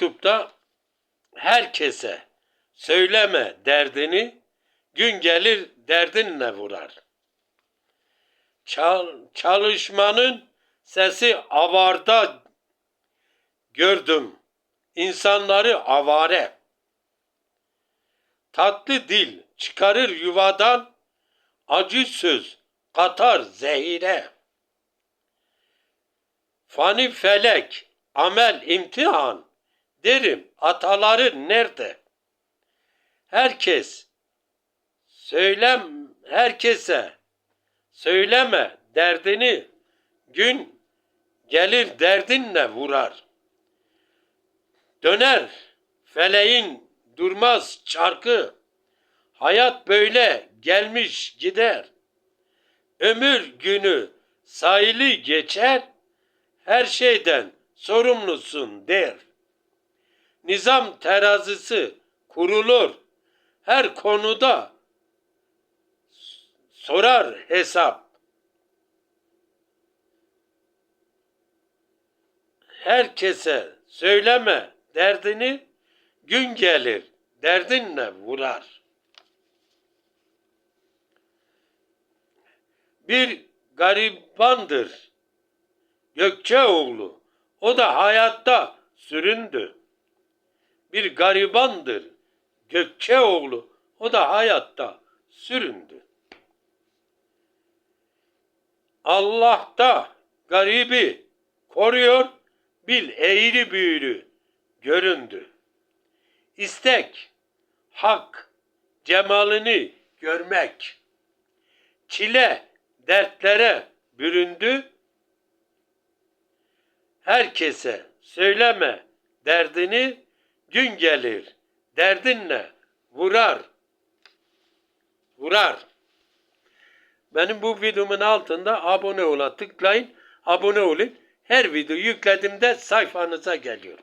YouTube'da herkese söyleme derdini, gün gelir derdinle vurar. Çal- çalışmanın sesi avarda gördüm. İnsanları avare. Tatlı dil çıkarır yuvadan, acı söz katar zehire. Fani felek, amel imtihan, derim ataları nerede? Herkes, söylem, herkese, söyleme derdini, gün gelir derdinle vurar. Döner feleğin durmaz çarkı, hayat böyle gelmiş gider. Ömür günü sayılı geçer, her şeyden sorumlusun der. Nizam terazisi kurulur. Her konuda sorar hesap. Herkese söyleme derdini, gün gelir derdinle vurar. Bir garibandır Gökçeoğlu. O da hayatta süründü. Bir garibandır Gökçeoğlu. O da hayatta süründü. Allah da garibi koruyor, bil eğri büğrü göründü. İstek, hak, cemalini görmek. Çile, dertlere büründü. Herkese söyleme derdini, gün gelir derdinle vurar. Vurar. Benim bu videomun altında abone ola tıklayın. Abone olun. Her video yüklediğimde sayfanıza geliyor.